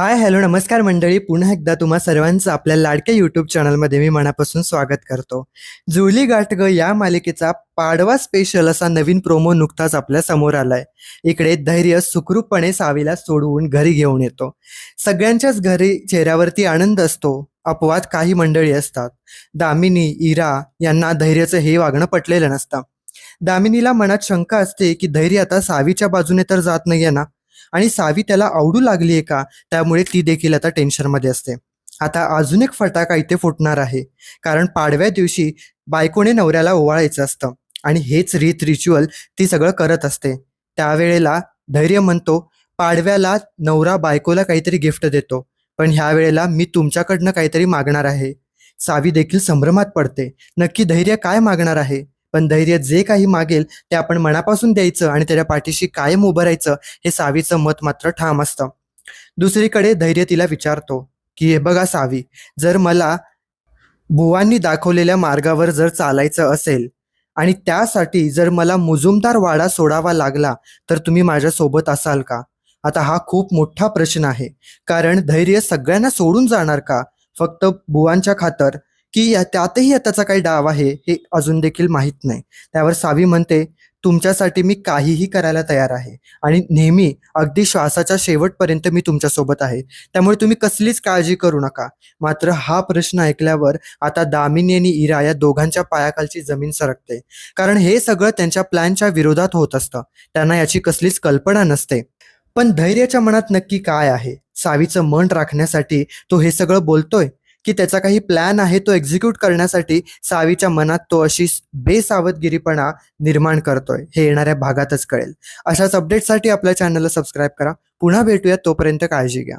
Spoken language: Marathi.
हाय हॅलो नमस्कार मंडळी. पुन्हा एकदा तुम्हा सर्वांचं आपल्या लाडक्या युट्यूब चॅनलमध्ये मी मनापासून स्वागत करतो. जुली गाठग या मालिकेचा पाडवा स्पेशल असा नवीन प्रोमो नुकताच आपल्यासमोर आलाय. इकडे धैर्य सुखरूपपणे सावीला सोडवून घरी घेऊन येतो. सगळ्यांच्याच घरी चेहऱ्यावरती आनंद असतो. अपवाद काही मंडळी असतात. दामिनी इरा यांना धैर्याचं हे वागणं पटलेलं नसतं. दामिनीला मनात शंका असते की धैर्य आता सावीच्या बाजूने तर जात नाहीये ना? आणि सावी त्याला आवडू लागली आहे का? त्यामुळे ती देखील आता टेन्शनमध्ये असते. आता अजून एक फटाका इथे फुटणार आहे. कारण पाडव्या दिवशी बायकोने नवऱ्याला ओवाळायचं असतं. आणि हेच रीत रिच्युअल ती सगळं करत असते. त्यावेळेला धैर्य म्हणतो पाडव्याला नवरा बायकोला काहीतरी गिफ्ट देतो. पण ह्या वेळेला मी तुमच्याकडनं काहीतरी मागणार आहे. सावी देखील संभ्रमात पडते. नक्की धैर्य काय मागणार आहे? पण धैर्य जे काही मागेल ते आपण मनापासून द्यायचं आणि त्याच्या पाठीशी कायम उभं राहायचं हे सावीचं मत मात्र ठाम असतं. दुसरीकडे धैर्य तिला विचारतो की हे बघा सावी जर मला बुवांनी दाखवलेल्या मार्गावर जर चालायचं असेल आणि त्यासाठी जर मला मुजुमदार वाडा सोडावा लागला तर तुम्ही माझ्यासोबत असाल का? आता हा खूप मोठा प्रश्न आहे. कारण धैर्य सगळ्यांना सोडून जाणार का? फक्त बुवांच्या खातर की या- त्यातही त्याचा काही डाव आहे हे अजून देखील माहीत नाही. त्यावर सावी म्हणते तुमच्यासाठी मी काहीही करायला तयार आहे आणि नेहमी अगदी श्वासाच्या शेवटपर्यंत मी तुमच्यासोबत आहे. त्यामुळे तुम्ही कसलीच काळजी करू नका. मात्र हा प्रश्न ऐकल्यावर आता दामिनी आणि इरा या दोघांच्या पायाखालची जमीन सरकते. कारण हे सगळं त्यांच्या प्लॅनच्या विरोधात होत असतं. त्यांना याची कसलीच कल्पना नसते. पण धैर्याच्या मनात नक्की काय आहे? सावीचं मन राखण्यासाठी तो हे सगळं बोलतोय? की त्याचा काही प्लॅन आहे तो एक्झिक्यूट करण्यासाठी सावीच्या मनात तो अशी बेसावधगिरीपणा निर्माण करतोय. हे येणाऱ्या भागातच कळेल. अशाच अपडेटसाठी आपल्या चॅनलला सबस्क्राईब करा. पुन्हा भेटूया तोपर्यंत काळजी घ्या.